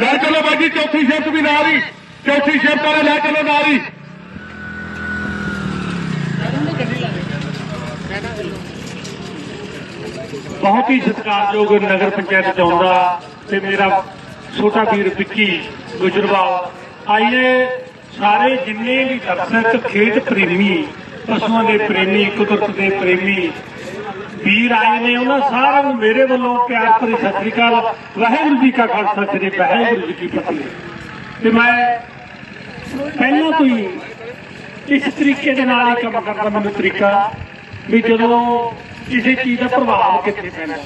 ਲੈ ਚਲੋ ਬਾਈ ਚੌਥੀ ਸ਼ਿਫਟ ਵੀ ਨਾਲ ਹੀ। ਚੌਥੀ ਸ਼ਿਫਟ ਵਾਲੇ ਲੈ ਚਲੋ ਨਾਲ ਹੀ। ਬਹੁਤ ਹੀ ਸਤਿਕਾਰਯੋਗ ਨਗਰ ਪੰਚਾਇਤ ਚੌਂਦਾ ਤੇ ਮੇਰਾ ਛੋਟਾ ਵੀਰ ਵਿੱਕੀ ਗੁਜਰਵਾਲ। ਆਈਏ ਸਾਰੇ ਜਿੰਨੇ ਵੀ ਦਰਸ਼ਕ ਖੇਡ ਪ੍ਰੇਮੀ, ਪਸ਼ੂਆਂ ਦੇ ਪ੍ਰੇਮੀ, ਕੁਦਰਤ ਦੇ ਪ੍ਰੇਮੀ ਵੀਰ ਆਏ ਨੇ, ਉਹਨਾਂ ਸਾਰਿਆਂ ਨੂੰ ਮੇਰੇ ਵੱਲੋਂ ਪਿਆਰ ਭਰੀ ਸਤਿ ਸ੍ਰੀ ਅਕਾਲ। ਵਾਹਿਗੁਰੂ ਜੀ ਕਾ ਖਾਲਸਾ, ਸ੍ਰੀ ਵਾਹਿਗੁਰੂ ਜੀ ਕੀ ਫਤਿਹ। ਤੇ ਮੈਂ ਪਹਿਲਾਂ ਤੋਂ ਹੀ ਇਸ ਤਰੀਕੇ ਦੇ ਨਾਲ ਹੀ ਕੰਮ ਕਰਦਾ, ਮੈਨੂੰ ਤਰੀਕਾ ਵੀ ਜਦੋਂ ਕਿਸੇ ਚੀਜ਼ ਦਾ ਪ੍ਰਭਾਵ ਕਿੱਥੇ ਪੈਣਾ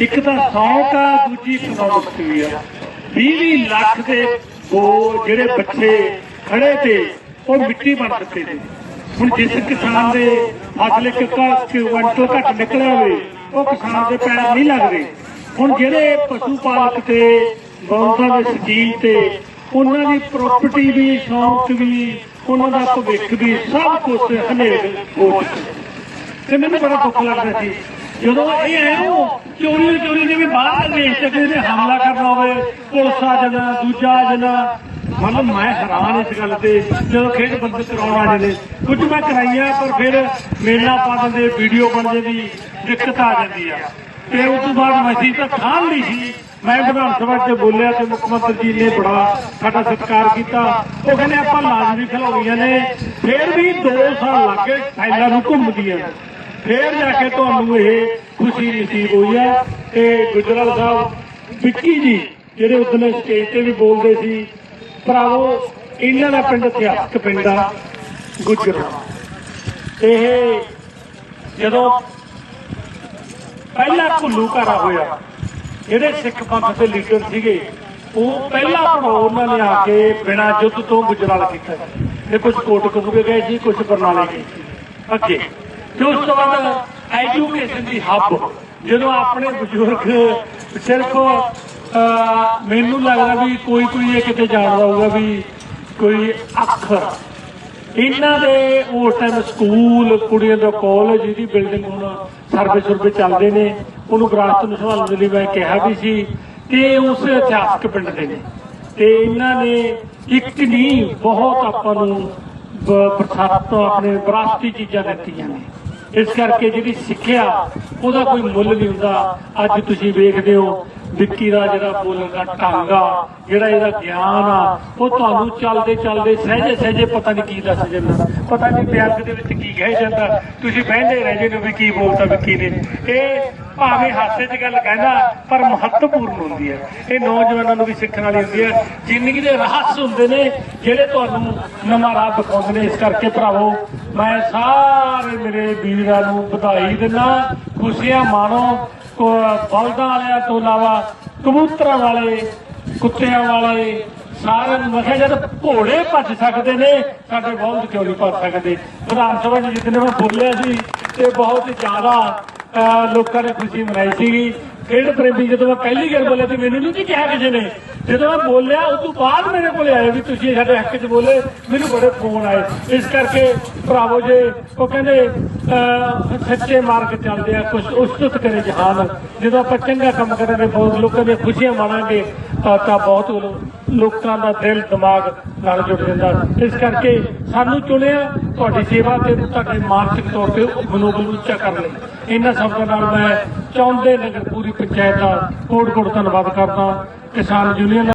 ਇੱਕ ਤਾਂ ਸ਼ੌਕ ਆ, ਦੂਜੀ ਇਕਨੋਮਿਕਸ ਵੀ ਆ। 20 ਲੱਖ ਦੇ ਉਹ ਜਿਹੜੇ ਬੱਚੇ ਖੜੇ ਤੇ, ਉਹ ਮਿੱਟੀ ਬਣ ਦਿੱਤੇ ਨੇ। ਹੁਣ ਜਿਸ ਕਿਸਾਨ ਦੇ ਫਸਲ ਇੱਕ ਕੁਇੰਟਲ ਘੱਟ ਨਿਕਲਿਆ ਹੋਵੇ ਉਹ ਕਿਸਾਨ ਦੇ ਪੈਰ ਨਹੀਂ ਲੱਗਦੇ। ਹੁਣ ਜਿਹੜੇ ਪਸ਼ੂ ਪਾਲਕ ਤੇ ਗਊਸ਼ਾਲਾ ਦੇ ਸਕੀਮ ਤੇ ਉਹਨਾਂ ਦੀ ਪ੍ਰਾਪਰਟੀ ਵੀ, ਸ਼ੌਂਕ ਵੀ, ਉਹਨਾਂ ਦਾ ਭਵਿੱਖ ਵੀ ਸਭ ਕੁਝ ਹਨੇਰ ਹੋ ਚੁੱਕਾ ਤੇ ਮੈਨੂੰ ਬੜਾ ਦੁੱਖ ਲੱਗਦਾ ਸੀ। ਜਦੋਂ ਇਹ ਐ ਉਹ ਚੋਰੀ ਚੋਰੀ ਦੇ ਬਾਹਰ ਦੇਸ਼ ਤੇ ਕਿਸੇ ਨੇ ਹਮਲਾ ਕਰਨਾ ਹੋਵੇ, ਪੁਲਿਸ ਆ ਜਾਣਾ, ਦੂਜਾ ਆ ਜਾਣਾ ਮਤਲਬ ਮੈਂ ਹੈਰਾਨ ਇਸ ਗੱਲ ਤੇ, ਜਦੋਂ ਖੇਡ ਬੰਦ ਕਰਾਉਣ ਆ ਜਾਂਦੇ ਕੁਝ ਮੈਂ ਕਰਾਈਆਂ, ਪਰ ਫਿਰ ਮੇਲਾ ਪਾ ਦਿੰਦੇ ਵੀਡੀਓ ਬਣ ਜਾਂਦੀ, ਦਿੱਕਤ ਆ ਜਾਂਦੀ ਆ। ਤੇ ਉਸ ਤੋਂ ਬਾਅਦ ਮਸੀਂ ਤਾਂ ਖਾਣ ਲਈ ਸੀ। ਮੈਂ ਵਿਧਾਨ ਸਭਾ 'ਚ ਬੋਲਿਆ ਤੇ ਮੁੱਖ ਮੰਤਰੀ ਜੀ ਨੇ ਬੜਾ ਸਾਡਾ ਸਤਿਕਾਰ ਕੀਤਾ। ਉਹ ਕਹਿੰਦੇ, ਆਪਾਂ ਲਾਜ਼ਮੀ ਖਿਲਾਉਣੀਆਂ ਨੇ। ਫਿਰ ਵੀ 2 ਸਾਲ ਲੱਗੇ ਫਾਈਲਾਂ ਨੂੰ ਘੁੰਮਦੀਆਂ ਫੇਰ ਜਾ ਕੇ ਤੁਹਾਨੂੰ ਇਹ ਖੁਸ਼ੀ ਨਸੀਬ ਹੋਈ ਹੈ। ਤੇ ਗੁਜਰਾਲ ਸਾਹਿਬ ਵਿੱਕੀ ਜੀ, ਜਿਹੜੇ ਉਦੋਂ ਸਟੇਜ ਤੇ ਵੀ ਬੋਲਦੇ ਸੀ ਭਰਾਵੋ, ਇਹਨਾਂ ਦਾ ਪਿੰਡ ਇਤਿਹਾਸਕ ਪਿੰਡ ਆ ਗੁਜਰਾਲ ਇਹ ਜਦੋਂ ਪਹਿਲਾ ਘੁੱਲੂ ਘਾਰਾ ਹੋਇਆ, ਜਿਹੜੇ ਸਿੱਖ ਪੰਥ ਦੇ ਲੀਡਰ ਸੀਗੇ, ਉਹ ਪਹਿਲਾ ਪੜਾਅ ਉਹਨਾਂ ਨੇ ਆ ਕੇ ਬਿਨਾਂ ਯੁੱਧ ਤੋਂ ਗੁਜਰਾਲ ਕੀਤਾ। ਇਹ ਕੁਝ ਕੋਟ ਕਬੂਗੇ ਗਏ ਸੀ ਕੁਝ ਬਰਨਾਲੇ ਗਏ ਸੀ ਅੱਗੇ। ਤੇ ਉਸ ਤੋਂ ਬਾਅਦ ਐਜੂਕੇਸ਼ਨ ਦੀ ਹੱਬ ਜਦੋਂ ਆਪਣੇ ਬਜ਼ੁਰਗ ਸਿਰਫ ਮੈਨੂੰ ਲੱਗਦਾ ਵੀ ਕੋਈ ਕੋਈ ਇਹ ਕਿਤੇ ਜਾਣਦਾ ਹੋਊਗਾ ਵੀ ਕੋਈ ਅੱਖਰ। ਇਹਨਾਂ ਦੇ ਉਸ ਟਾਈਮ ਸਕੂਲ ਕੁੜੀਆਂ ਦਾ ਕਾਲਜ ਜਿਹਦੀ ਬਿਲਡਿੰਗ ਹੁਣ ਸਰਵੇ ਸੁਰਵੇ ਚੱਲਦੇ ਨੇ, ਉਹਨੂੰ ਵਿਰਾਸਤ ਨੂੰ ਸੰਭਾਲਣ ਦੇ ਲਈ ਮੈਂ ਕਿਹਾ ਵੀ ਸੀ ਤੇ ਉਸ ਇਤਿਹਾਸਕ ਪਿੰਡ ਦੇ ਨੇ। ਤੇ ਇਹਨਾਂ ਨੇ ਇੱਕ ਨਹੀਂ ਬਹੁਤ ਆਪਾਂ ਨੂੰ ਪ੍ਰਸਾਦ ਤੋਂ ਆਪਣੇ ਵਿਰਾਸਤੀ ਚੀਜ਼ਾਂ ਦਿੱਤੀਆਂ ਨੇ। ਇਸ ਕਰਕੇ ਜਿਹੜੀ ਸਿੱਖਿਆ, ਉਹਦਾ ਕੋਈ ਮੁੱਲ ਨਹੀਂ ਹੁੰਦਾ। ਅੱਜ ਤੁਸੀਂ ਵੇਖਦੇ ਹੋ ਵਿੱਕੀ ਦਾ ਜਿਹੜਾ ਬੋਲਣ ਦਾ ਢੰਗ ਆ, ਜਿਹੜਾ ਇਹਦਾ ਗਿਆਨ ਆ, ਉਹ ਤੁਹਾਨੂੰ ਚੱਲਦੇ ਚੱਲਦੇ ਸਹਿਜੇ ਸਹਿਜੇ ਪਤਾ ਨਹੀਂ ਕੀ ਦੱਸ ਜਾਂਦਾ। ਪਤਾ ਨਹੀਂ ਬਿਆਨ ਦੇ ਵਿੱਚ ਕੀ ਕਹਿ ਜਾਂਦਾ। ਤੁਸੀਂ ਬਹਿੰਦੇ ਰਹਿ ਜਾਂਦੇ ਹੋ ਵੀ ਕੀ ਬੋਲਦਾ ਵਿੱਕੀ ਨੇ। ਇਹ ਭਾਵੇਂ ਹਾਸੇ 'ਚ ਗੱਲ ਕਹਿੰਦਾ, ਪਰ ਮਹੱਤਵਪੂਰਨ ਹੁੰਦੀ ਹੈ ਇਹ ਨੌਜਵਾਨਾਂ ਨੂੰ ਵੀ ਸਿੱਖਣ ਵਾਲੀ ਹੁੰਦੀ ਹੈ ਜ਼ਿੰਦਗੀ ਦੇ ਰਹੱਸ ਹੁੰਦੇ ਨੇ, ਜਿਹੜੇ ਤੁਹਾਨੂੰ ਨਵਾਂ ਰਾਹ ਦਿਖਾਉਂਦੇ ਨੇ। ਇਸ ਕਰਕੇ ਭਰਾਵੋ, ਮੈਂ ਸਾਰੇ ਮੇਰੇ ਵੀਰਾਂ ਨੂੰ ਵਧਾਈ ਦਿੰਦਾ, ਖੁਸ਼ੀਆਂ ਮਾਣੋ। ਬਲਦਾਂ ਵਾਲਿਆਂ ਤੋਂ ਇਲਾਵਾ ਕਬੂਤਰਾਂ ਵਾਲੇ ਕੁੱਤਿਆਂ ਵਾਲੇ ਸਾਰਿਆਂ ਨੂੰ ਮੈਂ ਜਦ ਘੋੜੇ ਭੱਜ ਸਕਦੇ ਨੇ ਸਾਡੇ ਬਹੁਤ ਕਿਉਂ ਨਹੀਂ ਭੱਜ ਸਕਦੇ। ਵਿਧਾਨ ਸਭਾ 'ਚ ਜਿੱਦਣ ਮੈਂ ਬੋਲਿਆ ਸੀ ਤੇ ਬਹੁਤ ਜ਼ਿਆਦਾ ਅਹ, ਲੋਕਾਂ ਨੇ ਖੁਸ਼ੀ ਮਨਾਈ ਸੀਗੀ। ਖੇਡ ਪ੍ਰੇਮੀ ਜਦੋਂ ਮੈਂ ਪਹਿਲੀ ਵਾਰ ਬੋਲਿਆ ਤੇ ਮੈਨੂੰ ਨਹੀਂ ਕਿਹਾ ਕਿਸੇ ਨੇ? ਜਦੋਂ ਮੈਂ ਬੋਲਿਆ, ਉਸ ਤੋਂ ਬਾਅਦ ਮੇਰੇ ਕੋਲੇ ਆਏ ਵੀ ਤੁਸੀਂ ਸਾਡੇ ਹੱਕ 'ਚ ਬੋਲੇ, ਮੈਨੂੰ ਬੜੇ ਫੋਨ ਆਏ। ਇਸ ਕਰਕੇ ਭਰਾਵੋ ਜੇ ਉਹ ਕਹਿੰਦੇ ਸੱਚੇ ਮਾਰਗ ਚੱਲਦੇ ਆ ਕੁਝ ਉਸਤਤ ਕਰੇ ਜਹਾਨ। ਜਦੋਂ ਆਪਾਂ ਚੰਗਾ ਕੰਮ ਕਰਾਂਗੇ, ਬਹੁਤ ਲੋਕਾਂ ਦੀਆਂ ਖੁਸ਼ੀਆਂ ਮਾਣਾਂਗੇ, ਤਾਂ ਤਾਂ ਬਹੁਤ ਲੋਕਾਂ ਦਾ ਦਿਲ ਦਿਮਾਗ ਨਾਲ ਜੁੜ ਜਾਂਦਾ। ਇਸ ਕਰਕੇ ਸਾਨੂੰ ਚੁਣਿਆ ਤੁਹਾਡੀ ਸੇਵਾ ਤੇ ਤੁਹਾਡੇ ਮਾਨਸਿਕ ਤੌਰ ਤੇ ਮਨੋਬਲ ਉੱਚਾ ਕਰਨ ਲਈ। ਇਹਨਾਂ ਸ਼ਬਦਾਂ ਨਾਲ ਮੈਂ ਚਾਹੁੰਦੇ ਨਗਰ ਪੂਰੀ ਪੰਚਾਇਤ ਦਾ ਕੋਟ ਕੋਟ ਧੰਨਵਾਦ ਕਰਦਾ। ਕਿਸਾਨ ਯੂਨੀਅਨ